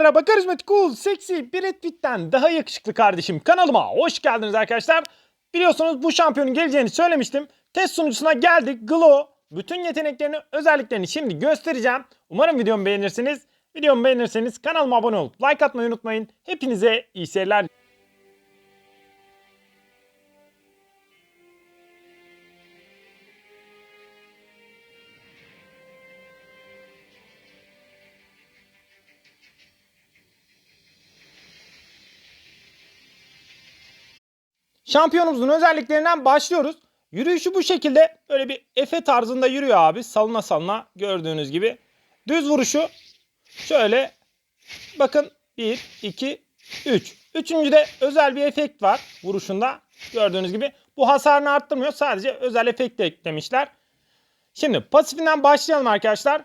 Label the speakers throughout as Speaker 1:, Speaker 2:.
Speaker 1: Merhaba karizmatik cool, seksi, Brad Pitt'ten daha yakışıklı kardeşim kanalıma hoş geldiniz arkadaşlar. Biliyorsunuz bu şampiyonun geleceğini söylemiştim. Test sunucusuna geldik. Glow bütün yeteneklerini, özelliklerini şimdi göstereceğim. Umarım videomu beğenirsiniz. Videomu beğenirseniz kanalıma abone olup like atmayı unutmayın. Hepinize iyi seyirler. Şampiyonumuzun özelliklerinden başlıyoruz. Yürüyüşü bu şekilde böyle bir Efe tarzında yürüyor abi. Salına salına gördüğünüz gibi. Düz vuruşu şöyle bakın 1, 2, 3. Üçüncüde özel bir efekt var vuruşunda. Gördüğünüz gibi. Bu hasarını arttırmıyor. Sadece özel efekt eklemişler. Şimdi pasifinden başlayalım arkadaşlar.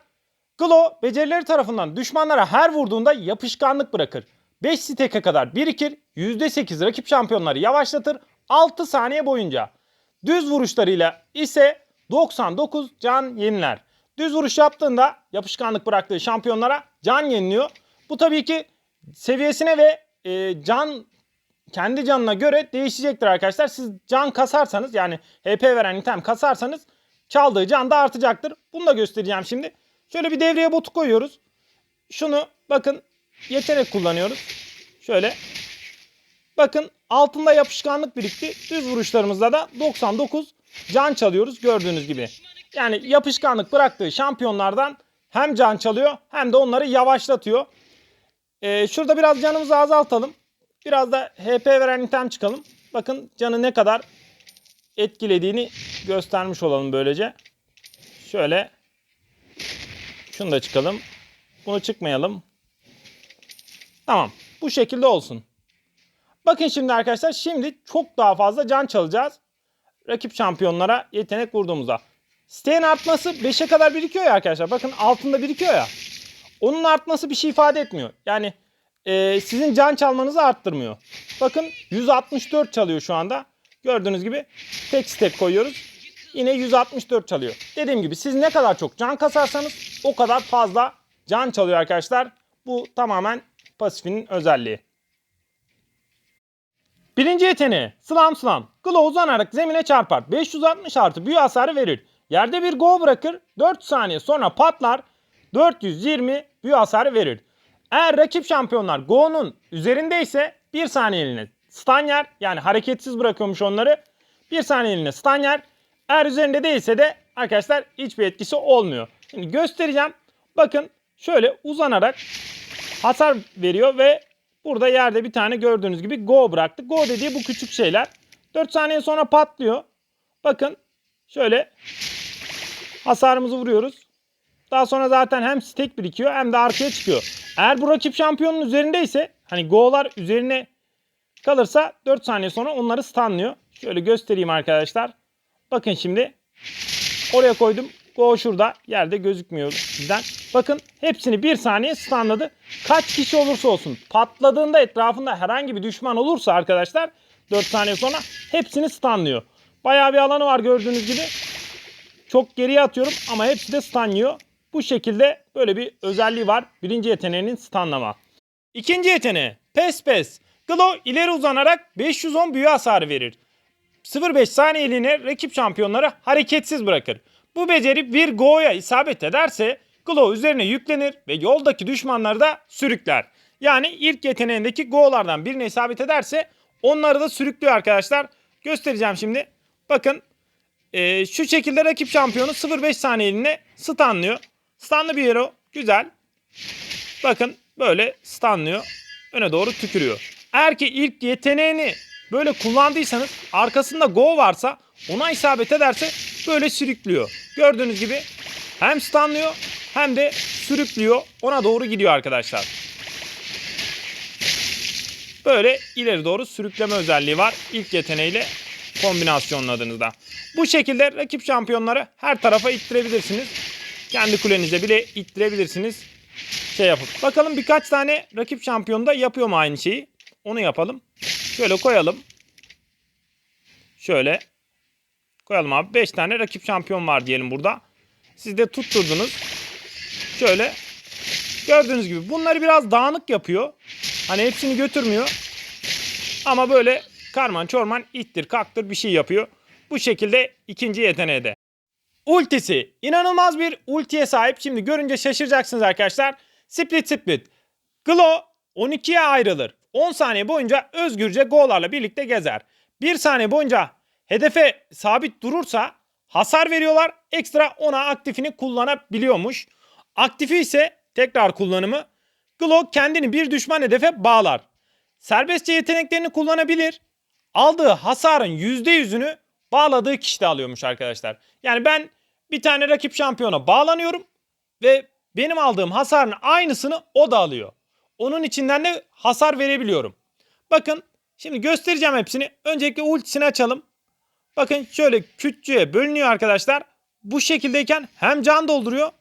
Speaker 1: Glow becerileri tarafından düşmanlara her vurduğunda yapışkanlık bırakır. 5 steke kadar birikir, %8 rakip şampiyonları yavaşlatır 6 saniye boyunca. Düz vuruşlarıyla ise 99 can yeniler. Düz vuruş yaptığında yapışkanlık bıraktığı şampiyonlara can yeniliyor. Bu tabii ki seviyesine ve e, can kendi canına göre değişecektir arkadaşlar. Siz can kasarsanız yani HP veren item kasarsanız çaldığı can da artacaktır. Bunu da göstereceğim şimdi. Şöyle bir devreye botu koyuyoruz. Şunu bakın yetenek kullanıyoruz. Şöyle. Bakın altında yapışkanlık birikti. Düz vuruşlarımızda da 99 can çalıyoruz gördüğünüz gibi. Yani yapışkanlık bıraktığı şampiyonlardan hem can çalıyor hem de onları yavaşlatıyor. Ee, şurada biraz canımızı azaltalım. Biraz da HP veren item çıkalım. Bakın canı ne kadar etkilediğini göstermiş olalım böylece. Şöyle. Şunu da çıkalım. Bunu çıkmayalım. Tamam. Bu şekilde olsun. Bakın şimdi arkadaşlar şimdi çok daha fazla can çalacağız. Rakip şampiyonlara yetenek vurduğumuzda. Siteğin artması 5'e kadar birikiyor ya arkadaşlar. Bakın altında birikiyor ya. Onun artması bir şey ifade etmiyor. Yani e, sizin can çalmanızı arttırmıyor. Bakın 164 çalıyor şu anda. Gördüğünüz gibi tek stek koyuyoruz. Yine 164 çalıyor. Dediğim gibi siz ne kadar çok can kasarsanız o kadar fazla can çalıyor arkadaşlar. Bu tamamen pasifinin özelliği. Birinci yeteneği Slam Slam. Glow uzanarak zemine çarpar. 560 artı büyü hasarı verir. Yerde bir go bırakır. 4 saniye sonra patlar. 420 büyü hasarı verir. Eğer rakip şampiyonlar go'nun üzerindeyse 1 saniyeliğine stun yer. Yani hareketsiz bırakıyormuş onları. 1 saniyeliğine stun yer. Eğer üzerinde değilse de arkadaşlar hiçbir etkisi olmuyor. Şimdi göstereceğim. Bakın şöyle uzanarak hasar veriyor ve burada yerde bir tane gördüğünüz gibi go bıraktı. Go dediği bu küçük şeyler. 4 saniye sonra patlıyor. Bakın şöyle hasarımızı vuruyoruz. Daha sonra zaten hem stack birikiyor hem de arkaya çıkıyor. Eğer bu rakip şampiyonun üzerindeyse hani go'lar üzerine kalırsa 4 saniye sonra onları stunlıyor. Şöyle göstereyim arkadaşlar. Bakın şimdi oraya koydum. Go şurada yerde gözükmüyor sizden. Bakın hepsini bir saniye stunladı. Kaç kişi olursa olsun patladığında etrafında herhangi bir düşman olursa arkadaşlar 4 saniye sonra hepsini stunlıyor. Bayağı bir alanı var gördüğünüz gibi. Çok geriye atıyorum ama hepsi de stunlıyor. Bu şekilde böyle bir özelliği var. Birinci yeteneğinin stunlama. İkinci yeteneği pes pes. Glow ileri uzanarak 510 büyü hasarı verir. 0.5 saniyeliğine rakip şampiyonları hareketsiz bırakır. Bu beceri bir Go'ya isabet ederse Glow üzerine yüklenir ve yoldaki düşmanları da sürükler. Yani ilk yeteneğindeki Go'lardan birine isabet ederse onları da sürüklüyor arkadaşlar. Göstereceğim şimdi. Bakın e, şu şekilde rakip şampiyonu 0.5 saniyeliğine stunlıyor. Stunlı bir hero. Güzel. Bakın böyle stunlıyor. Öne doğru tükürüyor. Eğer ki ilk yeteneğini böyle kullandıysanız arkasında go varsa ona isabet ederse böyle sürüklüyor. Gördüğünüz gibi hem stunlıyor hem de sürüklüyor. Ona doğru gidiyor arkadaşlar. Böyle ileri doğru sürükleme özelliği var. İlk yeteneğiyle kombinasyonladığınızda. Bu şekilde rakip şampiyonları her tarafa ittirebilirsiniz. Kendi kulenize bile ittirebilirsiniz. Şey yapıp. Bakalım birkaç tane rakip şampiyon da yapıyor mu aynı şeyi? Onu yapalım. Şöyle koyalım. Şöyle koyalım abi. 5 tane rakip şampiyon var diyelim burada. Siz de tutturdunuz. Şöyle Gördüğünüz gibi bunları biraz dağınık yapıyor. Hani hepsini götürmüyor. Ama böyle karman çorman ittir kaktır bir şey yapıyor. Bu şekilde ikinci yeteneği de. Ultisi. inanılmaz bir ultiye sahip. Şimdi görünce şaşıracaksınız arkadaşlar. Split split. Glow 12'ye ayrılır. 10 saniye boyunca özgürce gollarla birlikte gezer. 1 saniye boyunca hedefe sabit durursa hasar veriyorlar. Ekstra ona aktifini kullanabiliyormuş. Aktifi ise tekrar kullanımı Glow kendini bir düşman hedefe bağlar. Serbestçe yeteneklerini kullanabilir. Aldığı hasarın %100'ünü bağladığı kişi de alıyormuş arkadaşlar. Yani ben bir tane rakip şampiyona bağlanıyorum ve benim aldığım hasarın aynısını o da alıyor. Onun içinden de hasar verebiliyorum. Bakın şimdi göstereceğim hepsini. Öncelikle ultisini açalım. Bakın şöyle küçüğe bölünüyor arkadaşlar. Bu şekildeyken hem can dolduruyor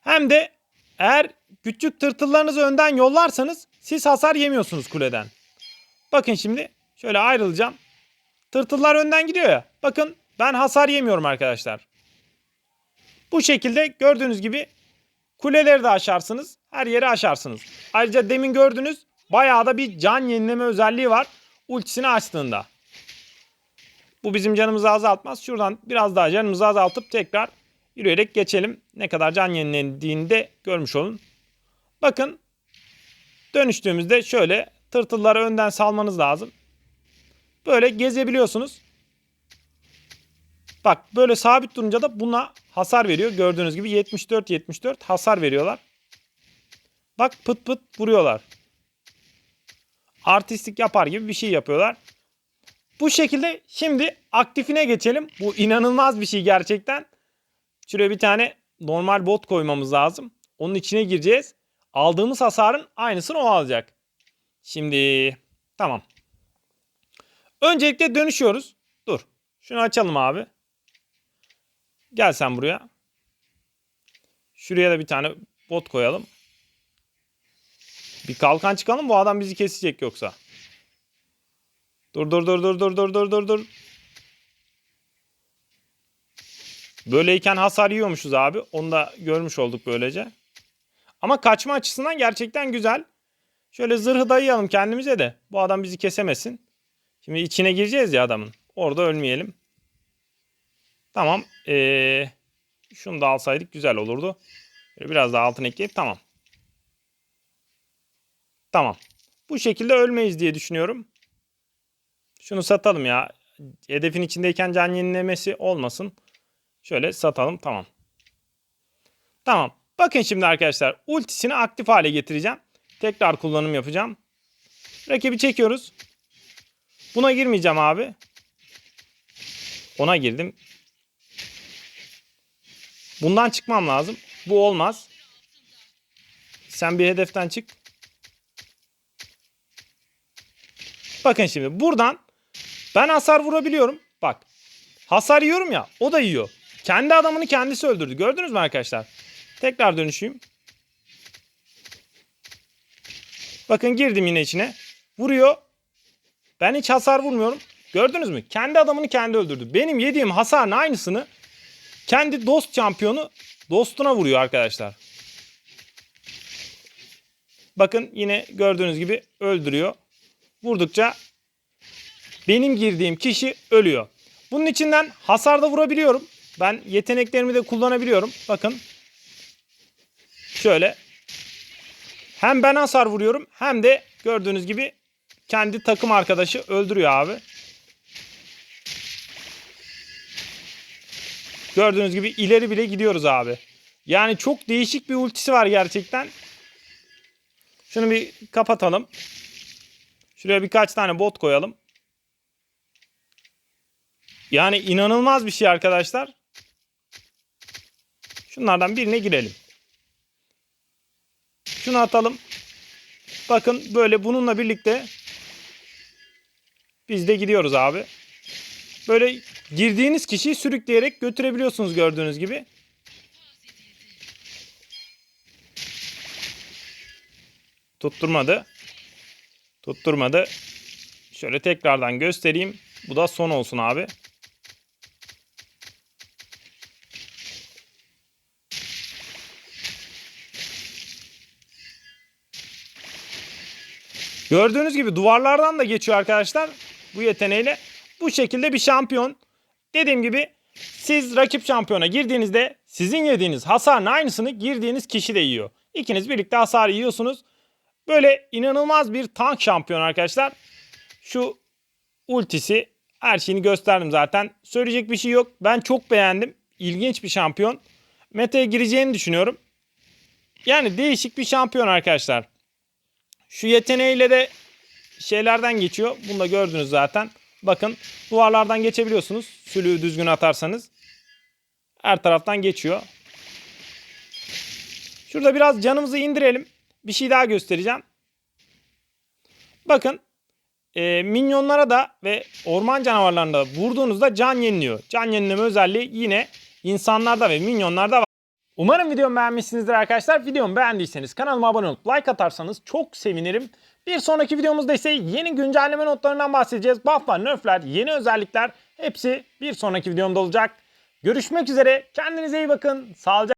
Speaker 1: hem de eğer küçük tırtıllarınızı önden yollarsanız siz hasar yemiyorsunuz kuleden. Bakın şimdi şöyle ayrılacağım. Tırtıllar önden gidiyor ya. Bakın ben hasar yemiyorum arkadaşlar. Bu şekilde gördüğünüz gibi kuleleri de aşarsınız. Her yeri aşarsınız. Ayrıca demin gördünüz bayağı da bir can yenileme özelliği var. Ultisini açtığında. Bu bizim canımızı azaltmaz. Şuradan biraz daha canımızı azaltıp tekrar yürüyerek geçelim. Ne kadar can yenilendiğini de görmüş olun. Bakın dönüştüğümüzde şöyle tırtılları önden salmanız lazım. Böyle gezebiliyorsunuz. Bak böyle sabit durunca da buna hasar veriyor. Gördüğünüz gibi 74-74 hasar veriyorlar. Bak pıt pıt vuruyorlar. Artistik yapar gibi bir şey yapıyorlar. Bu şekilde şimdi aktifine geçelim. Bu inanılmaz bir şey gerçekten. Şuraya bir tane normal bot koymamız lazım. Onun içine gireceğiz. Aldığımız hasarın aynısını o alacak. Şimdi tamam. Öncelikle dönüşüyoruz. Dur. Şunu açalım abi. Gel sen buraya. Şuraya da bir tane bot koyalım. Bir kalkan çıkalım bu adam bizi kesecek yoksa. Dur dur dur dur dur dur dur dur dur. Böyleyken hasar yiyormuşuz abi. Onu da görmüş olduk böylece. Ama kaçma açısından gerçekten güzel. Şöyle zırhı dayayalım kendimize de. Bu adam bizi kesemesin. Şimdi içine gireceğiz ya adamın. Orada ölmeyelim. Tamam. Ee, şunu da alsaydık güzel olurdu. Biraz daha altın ekleyip tamam. Tamam. Bu şekilde ölmeyiz diye düşünüyorum. Şunu satalım ya. Hedefin içindeyken can yenilemesi olmasın. Şöyle satalım. Tamam. Tamam. Bakın şimdi arkadaşlar. Ultisini aktif hale getireceğim. Tekrar kullanım yapacağım. Rakibi çekiyoruz. Buna girmeyeceğim abi. Ona girdim. Bundan çıkmam lazım. Bu olmaz. Sen bir hedeften çık. Bakın şimdi buradan ben hasar vurabiliyorum. Bak. Hasar yiyorum ya. O da yiyor. Kendi adamını kendisi öldürdü. Gördünüz mü arkadaşlar? Tekrar dönüşeyim. Bakın girdim yine içine. Vuruyor. Ben hiç hasar vurmuyorum. Gördünüz mü? Kendi adamını kendi öldürdü. Benim yediğim hasarın aynısını kendi dost şampiyonu dostuna vuruyor arkadaşlar. Bakın yine gördüğünüz gibi öldürüyor. Vurdukça benim girdiğim kişi ölüyor. Bunun içinden hasar da vurabiliyorum. Ben yeteneklerimi de kullanabiliyorum. Bakın. Şöyle. Hem ben hasar vuruyorum hem de gördüğünüz gibi kendi takım arkadaşı öldürüyor abi. Gördüğünüz gibi ileri bile gidiyoruz abi. Yani çok değişik bir ultisi var gerçekten. Şunu bir kapatalım. Şuraya birkaç tane bot koyalım. Yani inanılmaz bir şey arkadaşlar. Şunlardan birine girelim. Şunu atalım. Bakın böyle bununla birlikte biz de gidiyoruz abi. Böyle girdiğiniz kişiyi sürükleyerek götürebiliyorsunuz gördüğünüz gibi. Tutturmadı. Tutturmadı. Şöyle tekrardan göstereyim. Bu da son olsun abi. Gördüğünüz gibi duvarlardan da geçiyor arkadaşlar bu yeteneğiyle. Bu şekilde bir şampiyon. Dediğim gibi siz rakip şampiyona girdiğinizde sizin yediğiniz hasarın aynısını girdiğiniz kişi de yiyor. İkiniz birlikte hasar yiyorsunuz. Böyle inanılmaz bir tank şampiyon arkadaşlar. Şu ultisi her şeyini gösterdim zaten. Söyleyecek bir şey yok. Ben çok beğendim. İlginç bir şampiyon. Meta'ya gireceğini düşünüyorum. Yani değişik bir şampiyon arkadaşlar. Şu yeteneğiyle de şeylerden geçiyor. Bunu da gördünüz zaten. Bakın duvarlardan geçebiliyorsunuz. Sülüğü düzgün atarsanız. Her taraftan geçiyor. Şurada biraz canımızı indirelim. Bir şey daha göstereceğim. Bakın e, minyonlara da ve orman canavarlarına da vurduğunuzda can yeniliyor. Can yenileme özelliği yine insanlarda ve minyonlarda var. Umarım videomu beğenmişsinizdir arkadaşlar. Videomu beğendiyseniz kanalıma abone olup like atarsanız çok sevinirim. Bir sonraki videomuzda ise yeni güncelleme notlarından bahsedeceğiz. Bufflar, nerfler, yeni özellikler hepsi bir sonraki videomda olacak. Görüşmek üzere. Kendinize iyi bakın. Sağlıcakla